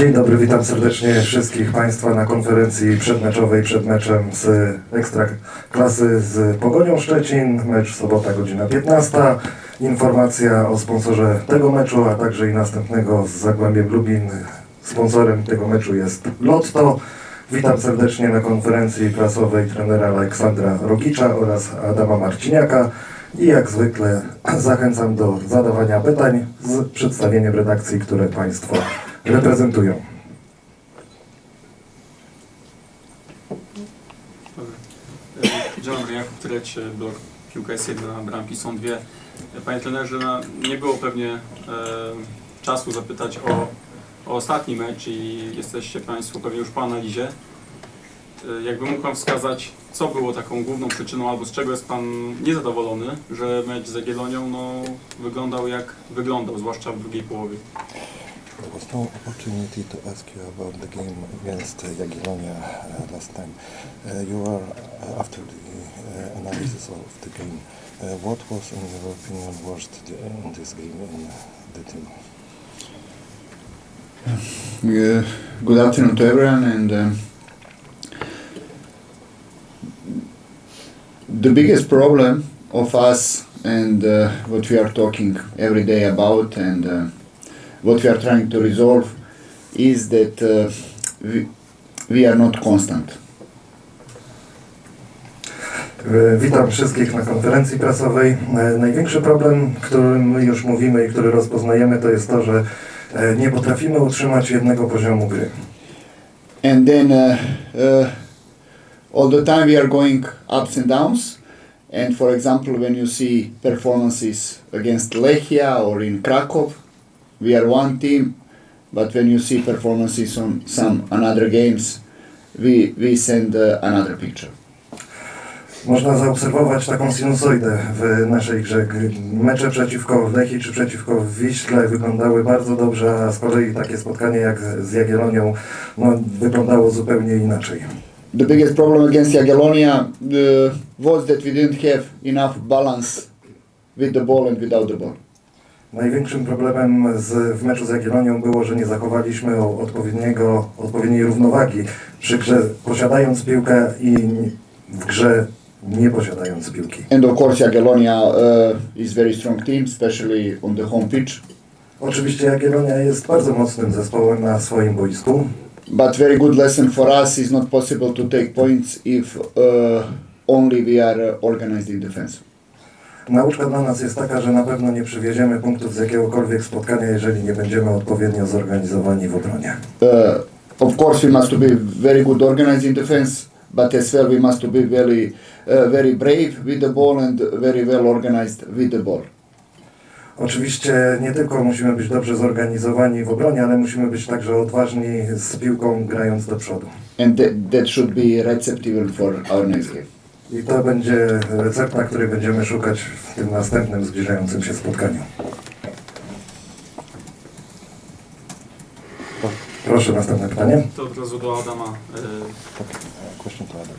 Dzień dobry, witam serdecznie wszystkich Państwa na konferencji przedmeczowej przed meczem z Ekstraklasy z Pogonią Szczecin. Mecz sobota godzina 15. Informacja o sponsorze tego meczu, a także i następnego z Zagłębiem Lubin. Sponsorem tego meczu jest Lotto. Witam serdecznie na konferencji prasowej trenera Aleksandra Rogicza oraz Adama Marciniaka. I jak zwykle zachęcam do zadawania pytań z przedstawieniem redakcji, które Państwo reprezentują. Dzień dobry, Jakub Treć, blok Piłka jest jedna, bramki są dwie. Panie trenerze, no, nie było pewnie e, czasu zapytać o, o ostatni mecz i jesteście Państwo pewnie już po analizie. E, jakby mógł Pan wskazać, co było taką główną przyczyną, albo z czego jest Pan niezadowolony, że mecz z Jagiellonią no, wyglądał jak wyglądał, zwłaszcza w drugiej połowie. There was no opportunity to ask you about the game against uh, Jagiellonia uh, last time. Uh, you are uh, after the uh, analysis of the game. Uh, what was, in your opinion, worst in this game in the team? Uh, good afternoon to everyone and um, the biggest problem of us and uh, what we are talking every day about and uh, what we are trying to resolve is that uh, we, we are not constant. E, Witam wszystkich na konferencji prasowej. E, Największy problem, którym my już mówimy i który rozpoznajemy, to jest to, że e, nie potrafimy utrzymać jednego poziomu gry. and then uh, uh, all the time we are going ups and downs and for example when you see performances against lechia or in krakow we are one team but when you see performances on some another games we, we send uh, another picture Można zaobserwować taką sinusoidę w naszej grze. Mecze przeciwko Lechii czy przeciwko Wiśle wyglądały bardzo dobrze, a z kolei takie spotkanie jak z Jagiellonią no, wyglądało zupełnie inaczej. the biggest problem against jagiellonia uh, was that we didn't have enough balance with the ball and without the ball Największym problemem z, w meczu z Jagiellonią było, że nie zachowaliśmy odpowiedniego, odpowiedniej równowagi przy grze posiadając piłkę i w grze nie posiadając piłki. And of course, Jagiellonia uh, is very strong team, especially on the home pitch. Oczywiście Jagiellonia jest bardzo mocnym zespołem na swoim boisku, But very good lesson for us is not possible to take points if uh, only we are organized in defense. Nauczka dla nas jest taka, że na pewno nie przywieziemy punktów z jakiegokolwiek spotkania, jeżeli nie będziemy odpowiednio zorganizowani w obronie. Uh, of course, we must to be very good organized in defense, but as well we must to be very, uh, very brave with the ball and very well organized with the ball. Oczywiście nie tylko musimy być dobrze zorganizowani w obronie, ale musimy być także odważni z piłką grając do przodu. And that, that should be recipe even for our next game. I to będzie recepta, której będziemy szukać w tym następnym zbliżającym się spotkaniu. Proszę, następne pytanie. To od razu do Adama. e, Adam.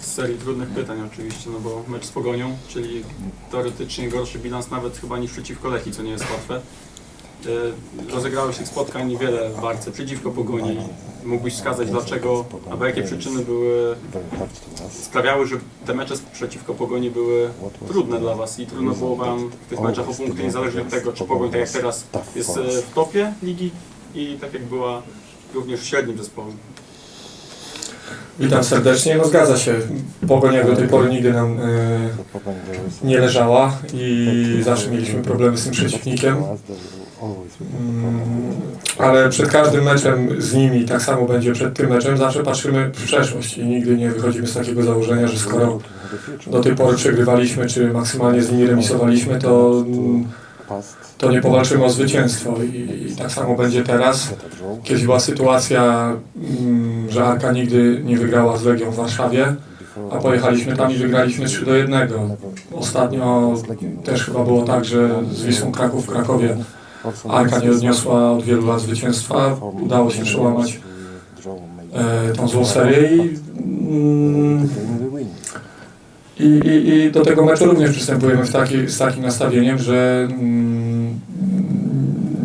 z serii trudnych pytań oczywiście, no bo mecz z Pogonią, czyli teoretycznie gorszy bilans nawet chyba niż przeciwko Lechii, co nie jest łatwe. E, Rozegrałeś tych spotkań wiele w Warce przeciwko Pogoni. Mógłbyś wskazać dlaczego, albo jakie przyczyny były, sprawiały, że te mecze przeciwko Pogoni były trudne dla Was i trudno było Wam w tych meczach o punkty, niezależnie od tego, czy Pogoń tak jak teraz jest e, w topie ligi i tak jak była również w średnim zespołem. Witam serdecznie. No zgadza się. Pogoń jak do tej pory nigdy nam e, nie leżała i zawsze mieliśmy problemy z tym przeciwnikiem. Mm. Ale przed każdym meczem z nimi, tak samo będzie przed tym meczem, zawsze patrzymy w przeszłość i nigdy nie wychodzimy z takiego założenia, że skoro do tej pory przegrywaliśmy, czy maksymalnie z nimi remisowaliśmy, to, to nie powalczymy o zwycięstwo i, i tak samo będzie teraz. Kiedyś była sytuacja, mm, że Arka nigdy nie wygrała z Legią w Warszawie, a pojechaliśmy tam i wygraliśmy 3 do 1. Ostatnio też chyba było tak, że z Wisłą Kraków w Krakowie Arka nie odniosła od wielu lat zwycięstwa. Udało się przełamać e, tą złą serię i, mm, i, i, i do tego meczu również przystępujemy w taki, z takim nastawieniem, że mm,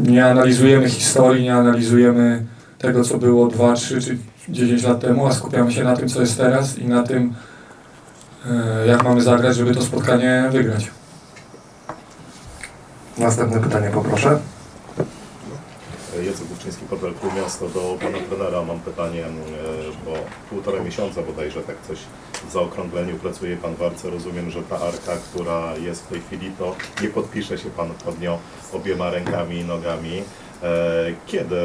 nie analizujemy historii, nie analizujemy tego, co było 2, 3 czy 10 lat temu, a skupiamy się na tym, co jest teraz i na tym, e, jak mamy zagrać, żeby to spotkanie wygrać. Następne pytanie poproszę. Główczyński, portal Miasto. Do pana trenera mam pytanie, e, bo półtora miesiąca bodajże tak coś w zaokrągleniu pracuje pan w Arce. Rozumiem, że ta Arka, która jest w tej chwili, to nie podpisze się pan pod nią obiema rękami i nogami. E, Kiedy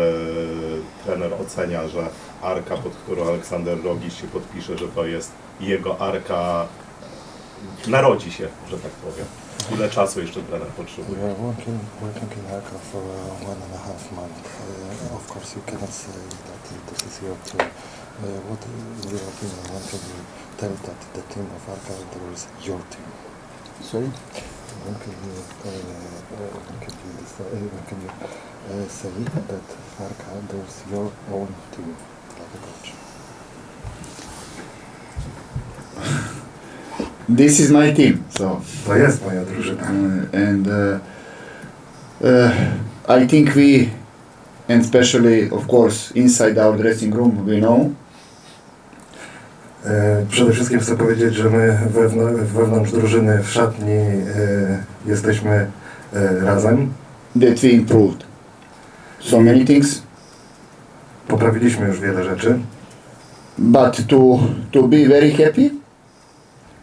trener ocenia, że Arka, pod którą Aleksander Rogisz się podpisze, że to jest jego Arka, narodzi się, że tak powiem? Ile czasu jeszcze trener potrzebuje? You are working, working in Arca for uh, one and a half month. Uh, of course, you cannot say that this is your team. Uh, what is your opinion? When can you tell that the team of Arca is your team? Sorry? When can you, uh, uh, when can you, decide, uh, when can you uh, say that Arca is your own team, like a coach? This is my team. So. To jest moja drużyna. Uh, and uh, uh, I think we, and especially of course inside our dressing room, we know E, Przede wszystkim chcę powiedzieć, że my wewnątrz, wewnątrz drużyny w szatni e, jesteśmy e, razem. that we improved so many things. Poprawiliśmy już wiele rzeczy, But to to be very happy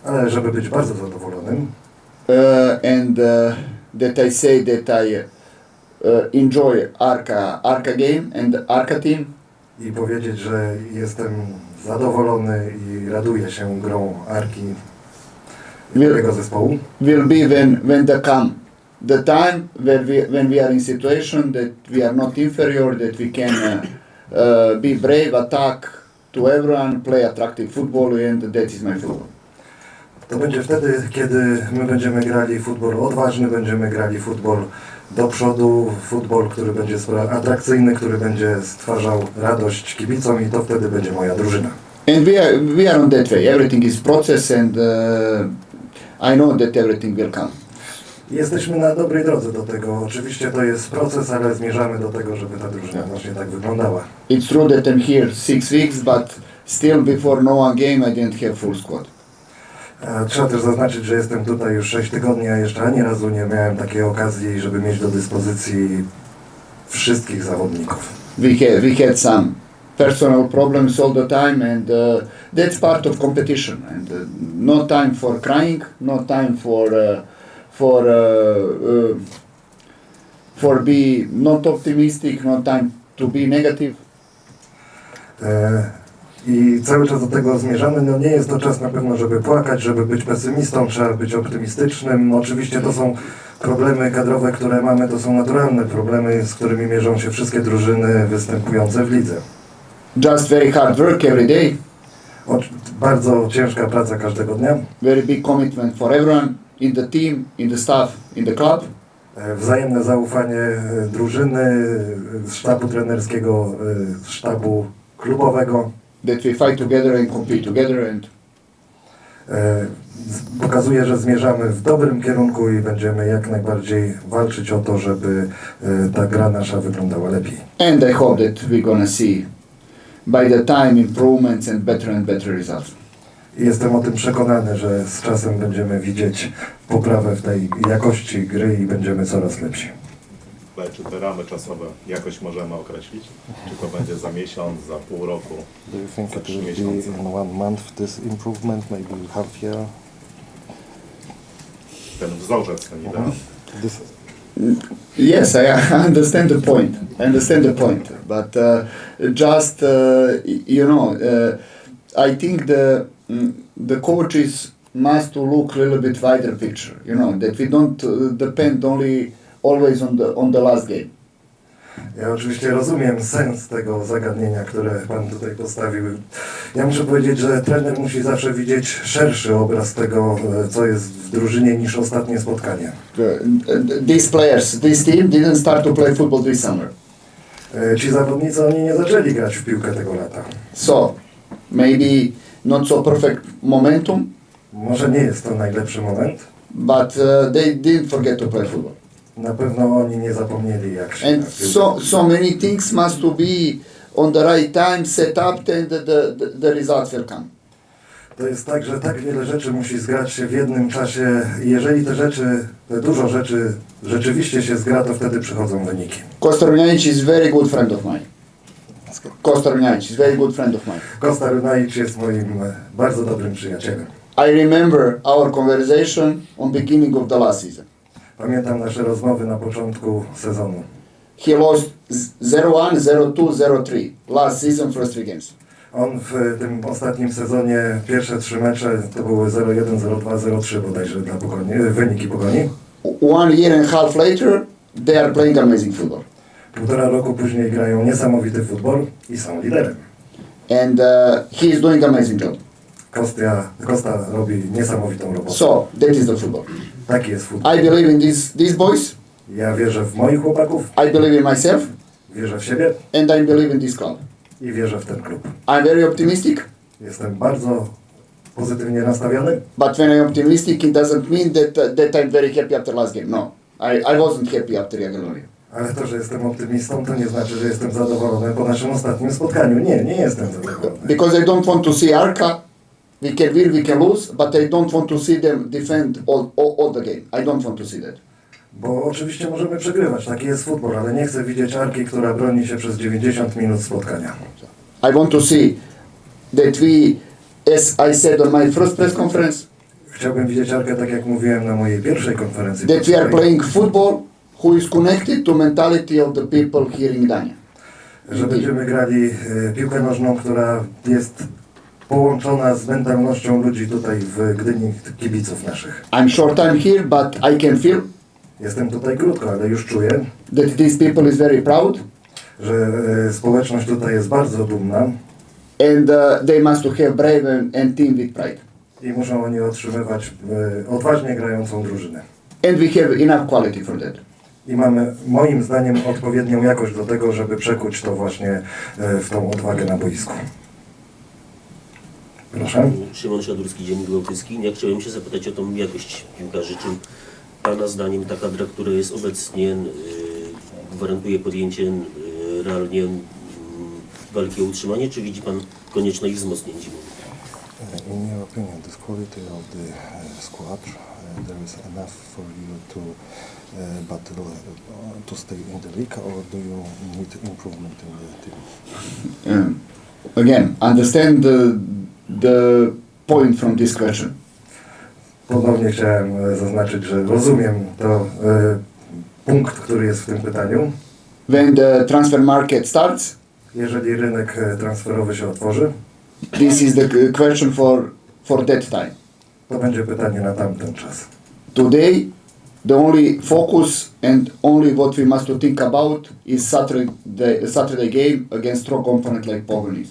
ale żeby być bardzo zadowolonym. Uh, and uh, that I say that I uh, enjoy Arca Arca game and Arca team. i powiedzieć, że jestem zadowolony i raduję się grą Arki Will, tego zespołu, will be when when the come the time where we when we are in situation that we are not inferior that we can uh, uh, be brave attack to everyone play attractive football and that is my football to będzie wtedy, kiedy my będziemy grali futbol odważny, będziemy grali futbol do przodu, futbol, który będzie atrakcyjny, który będzie stwarzał radość kibicom i to wtedy będzie moja drużyna. and we are we are on that way everything is process and uh, I know that everything will come Jesteśmy na dobrej drodze do tego. Oczywiście to jest proces, ale zmierzamy do tego, żeby ta drużyna właśnie tak wyglądała. it's true that I'm here six weeks but still before no one game I didn't have full squad Trzeba też zaznaczyć, że jestem tutaj już 6 tygodni, a jeszcze ani razu nie miałem takiej okazji, żeby mieć do dyspozycji wszystkich zawodników. we had we had some personal problems all the time and uh, that's part of competition. And uh, no time for crying no time for uh, for uh, uh, for be not optimistic no time to be negative. E, I cały czas do tego zmierzamy. No nie jest to czas na pewno, żeby płakać, żeby być pesymistą, trzeba być optymistycznym. Oczywiście to są problemy kadrowe, które mamy, to są naturalne problemy, z którymi mierzą się wszystkie drużyny występujące w lidze. just very hard work every day O, bardzo ciężka praca każdego dnia. very big commitment for everyone in the team in the staff in the club E, Wzajemne zaufanie e, drużyny, e, sztabu trenerskiego, sztabu klubowego. That we fight together and compete together and E, z- Pokazuje, że zmierzamy w dobrym kierunku i będziemy jak najbardziej walczyć o to, żeby e, ta gra nasza wyglądała lepiej. and I hope that we're gonna see by the time improvements and better and better results. I jestem o tym przekonany, że z czasem będziemy widzieć poprawę w tej jakości gry i będziemy coraz lepsi. Ale czy te ramy czasowe jakoś możemy określić? Czy to będzie za miesiąc, za pół roku? Do you think Za it trzy will miesiące. be in one month this improvement, maybe half year? Ten wzorzec ten idealny. This Yes, I I understand the point. I understand the point, but uh, just uh, y- you know, uh, I think the mm, the coaches must to look a little bit wider picture. You know that we don't uh, depend only always on the on the last game. Ja oczywiście rozumiem sens tego zagadnienia, które Pan tutaj postawił. Ja muszę powiedzieć, że trener musi zawsze widzieć szerszy obraz tego, e, co jest w drużynie niż ostatnie spotkanie. The, these players, this team didn't start to play football this summer, E, Ci zawodnicy, oni nie zaczęli grać w piłkę tego lata. so maybe not so perfect momentum, Może nie jest to najlepszy moment, but uh, they didn't forget to play football. Na pewno oni nie zapomnieli jak się... And so, so many things must to be on the right time set up, and the, the, the, results will come. To jest tak, że tak wiele rzeczy musi zgrać się w jednym czasie jeżeli te rzeczy, te dużo rzeczy rzeczywiście się zgra, to wtedy przychodzą wyniki. Kostar Runjanic is very good friend of mine. Kostar Runjanic is very good friend of mine. Kosta Runaic jest moim e, bardzo dobrym przyjacielem. I remember our conversation on beginning of the last season. Pamiętam nasze rozmowy na początku sezonu. He lost z- 0-1, 0-2, 0-3 last season first three games. On w tym ostatnim sezonie pierwsze trzy mecze to były 0-1, 0-2, 0-3 bodajże dla pogoni, e, wyniki pogoni. One year and a half later, they are playing amazing football. Półtora roku później grają niesamowity futbol i są liderem. And uh, he is doing amazing job. Kostia, Kosta robi niesamowitą robotę. So that is the football. Taki jest futbol. I believe in these, these boys, Ja wierzę w moich chłopaków, I believe in myself, wierzę w siebie and I believe in this club. i wierzę w ten klub. I'm very optimistic, Jestem bardzo pozytywnie nastawiony, but when I'm optimistic, it doesn't mean that, uh, that I'm very happy after last game. No, I, I wasn't happy after Jagiellonian. ale to, że jestem optymistą, to nie znaczy, że jestem zadowolony po naszym ostatnim spotkaniu. Nie, nie jestem zadowolony. Because I don't want to see Arca, we can win, we can lose, but I don't want to see them defend all, all, all the game. I don't want to see that. Bo oczywiście możemy przegrywać, taki jest futbol, ale nie chcę widzieć Arki, która broni się przez 90 minut spotkania. I want to see that we, as I said on my first press conference, Chciałbym widzieć Arkę, tak jak mówiłem na mojej pierwszej konferencji. that we are prasowej, playing football who is connected to mentality of the people here in Gdańsk. Że będziemy grali e, piłkę nożną, która jest połączona z mentalnością ludzi tutaj w Gdyni, kibiców naszych. I'm short time here, but I can feel Jestem tutaj krótko, ale już czuję, that these people is very proud że e, społeczność tutaj jest bardzo dumna and uh, they must to have brave and, and team with pride. i muszą oni otrzymywać e, odważnie grającą drużynę. And we have enough quality for that. I mamy moim zdaniem odpowiednią jakość do tego, żeby przekuć to właśnie e, w tą odwagę na boisku. Proszę. Szymon Szadurski, Dziennik Bałtycki. Ja chciałem się zapytać o tą jakość piłkarzy. Czy Pana zdaniem ta kadra, która jest obecnie, y, gwarantuje podjęcie y, realnie y, walki o utrzymanie, czy widzi Pan konieczność ich wzmocnień zimowych? Uh, in your opinion, this quality of the uh, squad, uh, there is enough for you to uh, battle uh, to stay in the league, or do you need improvement in the team? Um, again, understand the, the point from this question. Ponownie chciałem e, zaznaczyć, że rozumiem to e, punkt, który jest w tym pytaniu. When the transfer market starts, Jeżeli rynek e, transferowy się otworzy, this is the question for, for that time. to będzie pytanie na tamten czas. Today, the only focus and only what we must to think about is Saturday, Saturday game against strong opponent like Pogonis.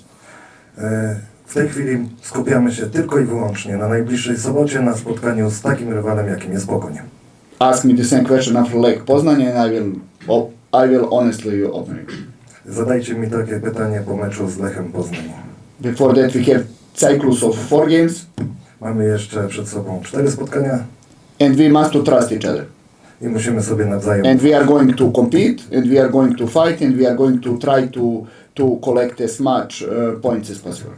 W tej chwili skupiamy się tylko i wyłącznie na najbliższej sobocie na spotkaniu z takim rywalem, jakim jest Pogoń. Ask me the same question after Lake Poznań and I will, oh, I will honestly open it. Zadajcie mi takie pytanie po meczu z Lechem Poznań. Before that, we have cycles of four games, Mamy jeszcze przed sobą cztery spotkania and we must to trust each other. i musimy sobie nawzajem And we are going to compete, and we are going to fight, and we are going to try to to collect as much uh, points as possible.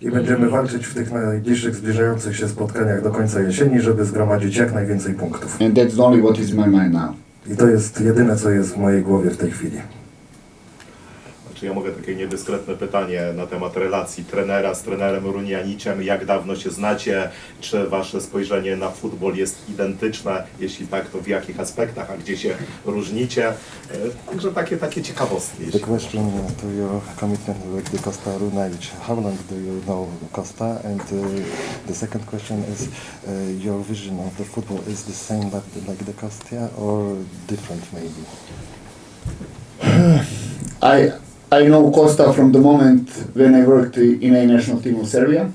I będziemy walczyć w tych najbliższych zbliżających się spotkaniach do końca jesieni, żeby zgromadzić jak najwięcej punktów. And that's only what is in my mind now. I to jest jedyne, co jest w mojej głowie w tej chwili. Czy ja mogę takie niedyskretne pytanie na temat relacji trenera z trenerem Runianiciem? Jak dawno się znacie? Czy wasze spojrzenie na futbol jest identyczne? Jeśli tak, to w jakich aspektach, a gdzie się różnicie? E, Także takie, takie ciekawostki. The Jeśli question to your commitment with the Costa Runajc, how long do you know Costa? And uh, the second question is uh, your vision of the football is the same like, like the Costia or different maybe? I I know Costa from the moment when I worked in a national team of Serbia.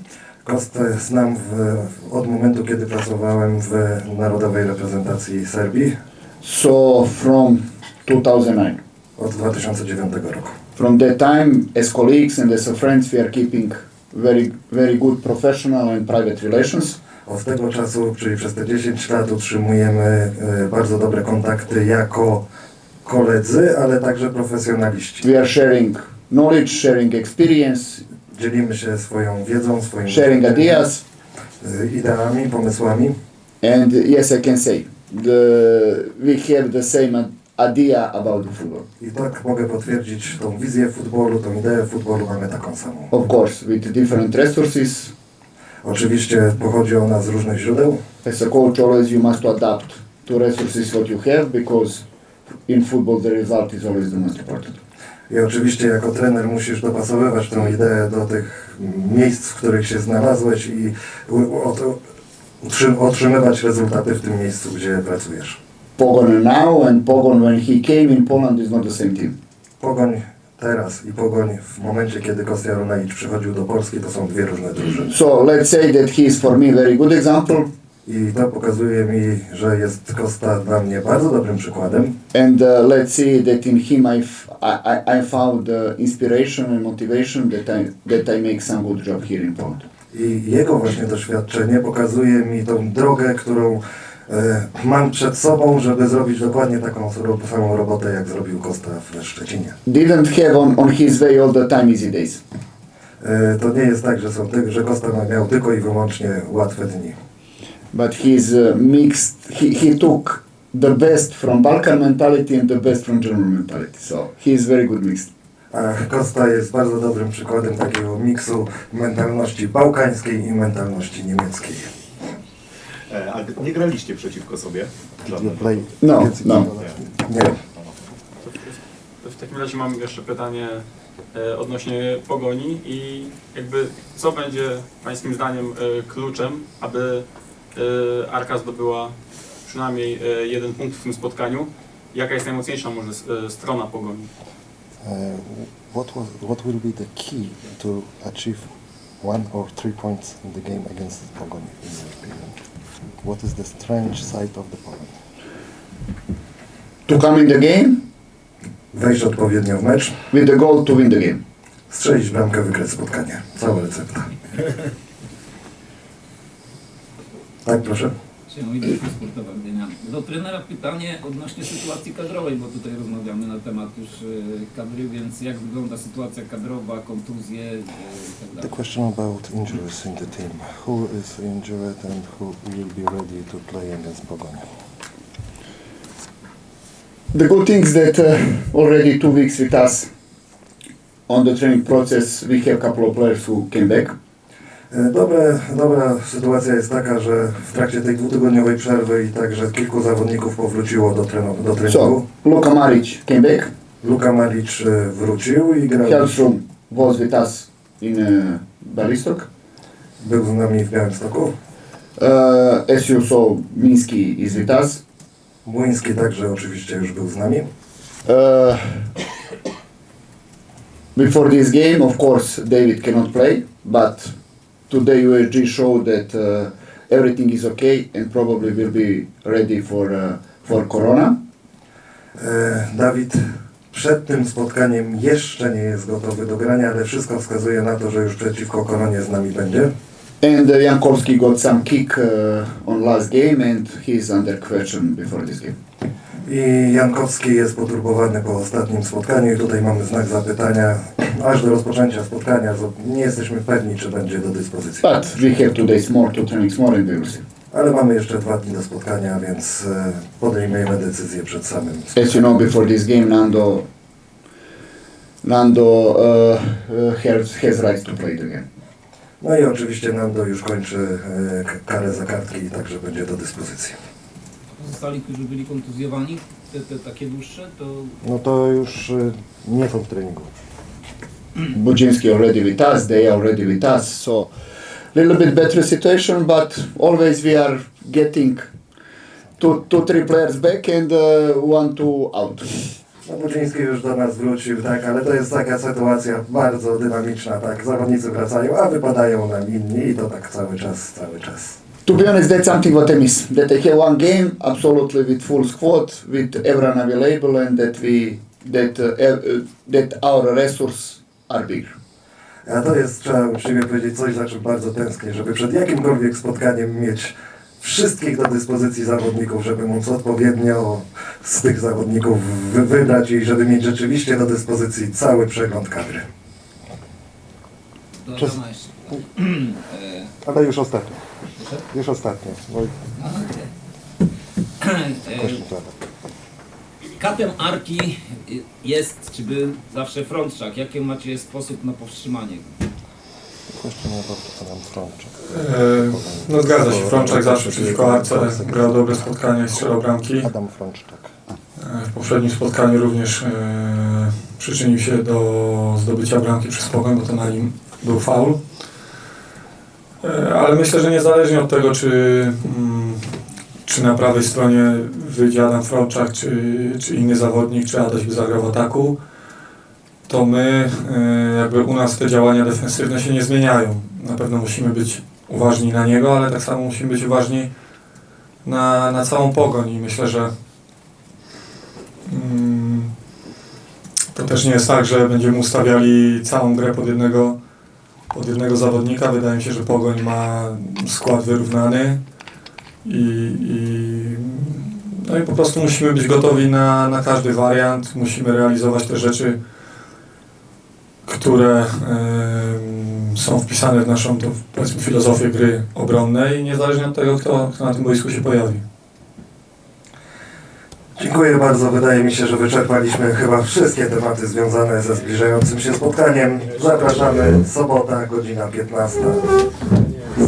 Kostę znam w, od momentu, kiedy pracowałem w narodowej reprezentacji Serbii So from 2009. od 2009 roku. From that time, as colleagues and as friends, we are keeping very very good professional and private relations. Od tego czasu, czyli przez te 10 lat utrzymujemy e, bardzo dobre kontakty jako koledzy, ale także profesjonaliści. We are sharing knowledge, sharing experience, Dzielimy się swoją wiedzą, swoimi sharing ideas, e, ideami, pomysłami. and yes, I can say the we have the same idea about the football. I tak mogę potwierdzić tą wizję futbolu, tą ideę futbolu mamy taką samą. Of course, with different resources. Oczywiście pochodzi ona z różnych źródeł. As a coach, always you must adapt to resources what you have because in football the result is always the most important. I oczywiście jako trener musisz dopasowywać tę ideę do tych miejsc, w których się znalazłeś i otrzymywać rezultaty w tym miejscu, gdzie pracujesz. Pogon now and Pogon when he came in Poland is not the same team. Pogoń teraz i Pogoń w momencie, kiedy Kostia Runajicz przychodził do Polski, to są dwie różne drużyny. So let's say that he is for me very good example, I to pokazuje mi, że jest Kosta dla mnie bardzo dobrym przykładem. and uh, let's see that in him I, I, I- found uh, inspiration and motivation that I that I make some good job here in Poland. I jego właśnie doświadczenie pokazuje mi tą drogę, którą e, mam przed sobą, żeby zrobić dokładnie taką samą robotę, jak zrobił Kosta w Szczecinie. Didn't have on, on his way all the time easy days. E, to nie jest tak, że, są ty, że Kosta ma- miał tylko i wyłącznie łatwe dni. But he's uh, mixed. He, he took the best from Balkan mentality and the best from German mentality. So he is very good mixed. Kosta jest bardzo dobrym przykładem takiego miksu mentalności bałkańskiej i mentalności niemieckiej. E, A nie graliście przeciwko sobie? No, no. Nie. W takim razie mam jeszcze pytanie e, odnośnie pogoni i jakby co będzie Pańskim zdaniem e, kluczem, aby Arka zdobyła przynajmniej e, jeden punkt w tym spotkaniu? Jaka jest najmocniejsza może e, strona pogoni? What was what will be the key to achieve one or three points in the game against Pogoń in your opinion? What is the strange side of the Poland? To come in the game Wejść odpowiednio w mecz, with the goal to win the game. strzelić bramkę, wygrać spotkanie. Cała recepta. Tak, proszę. Się Idźmy sportowa Gdynia. Do trenera pytanie odnośnie sytuacji kadrowej, bo tutaj rozmawiamy na temat już e, kadry, więc jak wygląda sytuacja kadrowa, kontuzje e, i tak The question about injuries in the team. Who is injured and who will be ready to play against Pogoń? The good thing is that uh, already two weeks with us on the training process, we have a couple of players who came back. E, Dobre, dobra sytuacja jest taka, że w trakcie tej dwutygodniowej przerwy i także kilku zawodników powróciło do, trenu, do treningu. So Luka Maric came back. Luka Malicz e, wrócił i grał. Hellstrom was with us in uh, Bialystok. Był z nami w Białymstoku. Uh, as you saw, Minsky is with us. Młyński także oczywiście już był z nami. Uh, before this game, of course, David cannot play, but today USG showed that uh, everything is okay and probably will be ready for uh, for Corona. E, Dawid przed tym spotkaniem jeszcze nie jest gotowy do grania, ale wszystko wskazuje na to, że już przeciwko koronie z nami będzie. And uh, Jankowski got some kick uh, on last game, and he's under question before this game. I Jankowski jest poturbowany po ostatnim spotkaniu i tutaj mamy znak zapytania. Aż do rozpoczęcia spotkania nie jesteśmy pewni, czy będzie do dyspozycji. But we have two days more, two trainings more. Ale mamy jeszcze dwa dni do spotkania, więc e, podejmiemy decyzję przed samym As you spotkaniem. know, before this game, Nando Nando uh, has, has rights to play the game. No i oczywiście Nando już kończy e, karę za kartki i także będzie do dyspozycji. Pozostali, którzy byli kontuzjowani, te, te takie dłuższe, to No to już y, nie są w treningu. Budzinski already with us, they already with us, so little bit better situation, but always we are getting two, two three players back and uh, one, two out. No Budziński już do nas wrócił, tak, ale to jest taka sytuacja bardzo dynamiczna, tak, zawodnicy wracają, a wypadają nam inni i to tak cały czas, cały czas. To be honest, that's something what I miss. That I have one game absolutely with full squad, with everyone available, and that we that uh, uh, that our resources are big. A to jest, trzeba uczciwie powiedzieć, coś, za czym bardzo tęsknię, żeby przed jakimkolwiek spotkaniem mieć wszystkich do dyspozycji zawodników, żeby móc odpowiednio z tych zawodników wy- wybrać i żeby mieć rzeczywiście do dyspozycji cały przegląd kadry. E, Ale już ostatnio. Już ostatnio. No i a, okej. E. Katem Arki jest, czy był zawsze frontczak. Jaki macie sposób na powstrzymanie? go? Kościół nie to nam Frączek. E, no zgadza się, Frączek zawsze przeciwko Arce grał dobre spotkania i strzelał bramki. Adam Frączczak. E, W poprzednim spotkaniu również e, przyczynił się do zdobycia bramki przez Pogoń, bo to na nim był faul. E, ale myślę, że niezależnie od tego, czy, mm, czy na prawej stronie wyjdzie Adam Frączak, czy, czy inny zawodnik, czy Adaś by zagrał w ataku, to my, e, jakby u nas te działania defensywne się nie zmieniają. Na pewno musimy być uważni na niego, ale tak samo musimy być uważni na, na całą Pogoń i myślę, że Mm, To też nie jest tak, że będziemy ustawiali całą grę pod jednego, pod jednego zawodnika. Wydaje mi się, że Pogoń ma skład wyrównany i, i, no i po prostu musimy być gotowi na, na każdy wariant. Musimy realizować te rzeczy, które em, są wpisane w naszą to, filozofię gry obronnej, niezależnie od tego, kto, kto na tym boisku się pojawi. Dziękuję bardzo. Wydaje mi się, że wyczerpaliśmy chyba wszystkie tematy związane ze zbliżającym się spotkaniem. Zapraszamy, sobota, godzina 15. Stadion